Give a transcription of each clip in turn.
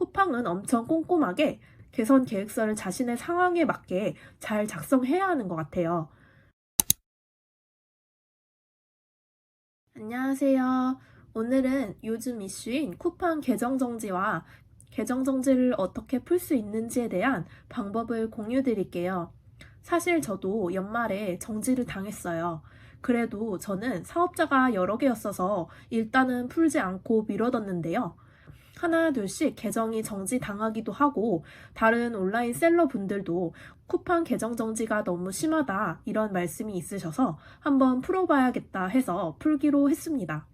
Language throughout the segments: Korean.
쿠팡은 엄청 꼼꼼하게 개선 계획서를 자신의 상황에 맞게 잘 작성해야 하는 것 같아요. 안녕하세요. 오늘은 요즘 이슈인 쿠팡 계정 정지와 계정 정지를 어떻게 풀 수 있는지에 대한 방법을 공유 드릴게요. 사실 저도 연말에 정지를 당했어요. 그래도 저는 사업자가 여러 개였어서 일단은 풀지 않고 미뤄뒀는데요. 하나, 둘씩 계정이 정지 당하기도 하고, 다른 온라인 셀러 분들도 쿠팡 계정 정지가 너무 심하다, 이런 말씀이 있으셔서 한번 풀어봐야겠다 해서 풀기로 했습니다.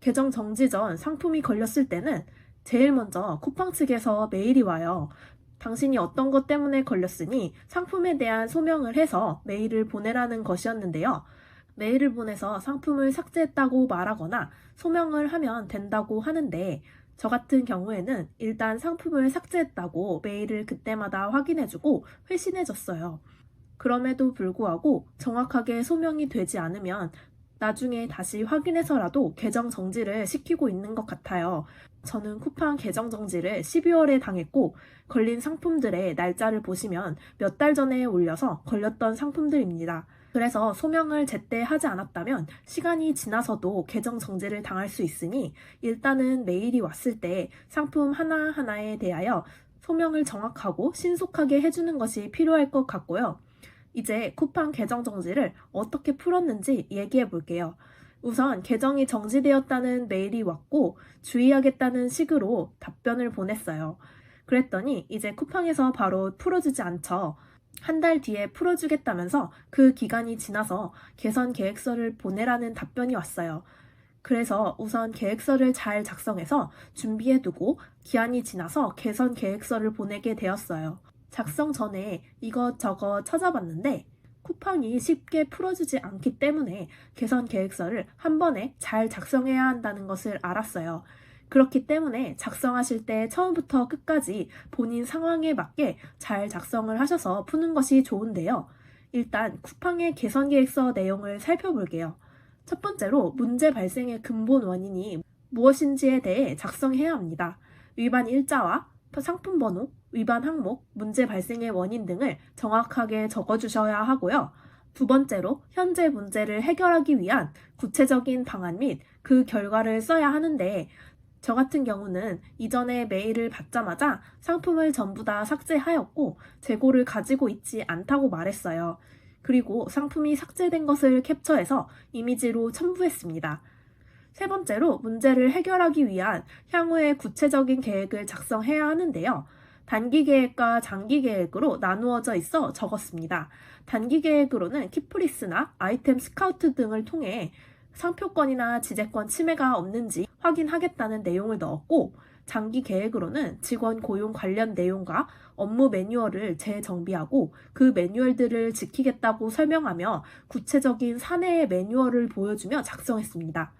계정 정지 전 상품이 걸렸을 때는 제일 먼저 쿠팡 측에서 메일이 와요. 당신이 어떤 것 때문에 걸렸으니 상품에 대한 소명을 해서 메일을 보내라는 것이었는데요. 메일을 보내서 상품을 삭제했다고 말하거나 소명을 하면 된다고 하는데 저 같은 경우에는 일단 상품을 삭제했다고 메일을 그때마다 확인해주고 회신해줬어요. 그럼에도 불구하고 정확하게 소명이 되지 않으면 나중에 다시 확인해서라도 계정 정지를 시키고 있는 것 같아요. 저는 쿠팡 계정 정지를 12월에 당했고 걸린 상품들의 날짜를 보시면 몇 달 전에 올려서 걸렸던 상품들입니다. 그래서 소명을 제때 하지 않았다면 시간이 지나서도 계정 정지를 당할 수 있으니 일단은 메일이 왔을 때 상품 하나하나에 대하여 소명을 정확하고 신속하게 해주는 것이 필요할 것 같고요. 이제 쿠팡 계정 정지를 어떻게 풀었는지 얘기해 볼게요. 우선 계정이 정지되었다는 메일이 왔고 주의하겠다는 식으로 답변을 보냈어요. 그랬더니 이제 쿠팡에서 바로 풀어주지 않죠. 한 달 뒤에 풀어주겠다면서 그 기간이 지나서 개선 계획서를 보내라는 답변이 왔어요. 그래서 우선 계획서를 잘 작성해서 준비해두고 기한이 지나서 개선 계획서를 보내게 되었어요. 작성 전에 이것저것 찾아봤는데 쿠팡이 쉽게 풀어주지 않기 때문에 개선 계획서를 한 번에 잘 작성해야 한다는 것을 알았어요. 그렇기 때문에 작성하실 때 처음부터 끝까지 본인 상황에 맞게 잘 작성을 하셔서 푸는 것이 좋은데요. 일단 쿠팡의 개선 계획서 내용을 살펴볼게요. 첫 번째로 문제 발생의 근본 원인이 무엇인지에 대해 작성해야 합니다. 위반 일자와 상품 번호, 위반 항목, 문제 발생의 원인 등을 정확하게 적어주셔야 하고요. 두 번째로 현재 문제를 해결하기 위한 구체적인 방안 및 그 결과를 써야 하는데 저 같은 경우는 이전에 메일을 받자마자 상품을 전부 다 삭제하였고 재고를 가지고 있지 않다고 말했어요. 그리고 상품이 삭제된 것을 캡처해서 이미지로 첨부했습니다. 세 번째로 문제를 해결하기 위한 향후의 구체적인 계획을 작성해야 하는데요. 단기 계획과 장기 계획으로 나누어져 있어 적었습니다. 단기 계획으로는 키프리스나 아이템 스카우트 등을 통해 상표권이나 지재권 침해가 없는지 확인하겠다는 내용을 넣었고, 장기 계획으로는 직원 고용 관련 내용과 업무 매뉴얼을 재정비하고 그 매뉴얼들을 지키겠다고 설명하며 구체적인 사내의 매뉴얼을 보여주며 작성했습니다.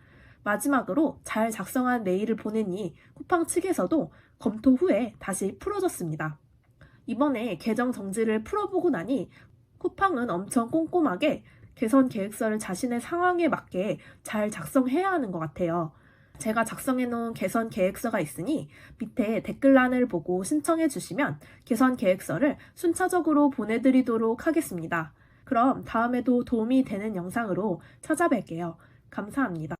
마지막으로 잘 작성한 메일을 보내니 쿠팡 측에서도 검토 후에 다시 풀어졌습니다. 이번에 계정 정지를 풀어보고 나니 쿠팡은 엄청 꼼꼼하게 개선 계획서를 자신의 상황에 맞게 잘 작성해야 하는 것 같아요. 제가 작성해 놓은 개선 계획서가 있으니 밑에 댓글란을 보고 신청해 주시면 개선 계획서를 순차적으로 보내드리도록 하겠습니다. 그럼 다음에도 도움이 되는 영상으로 찾아뵐게요. 감사합니다.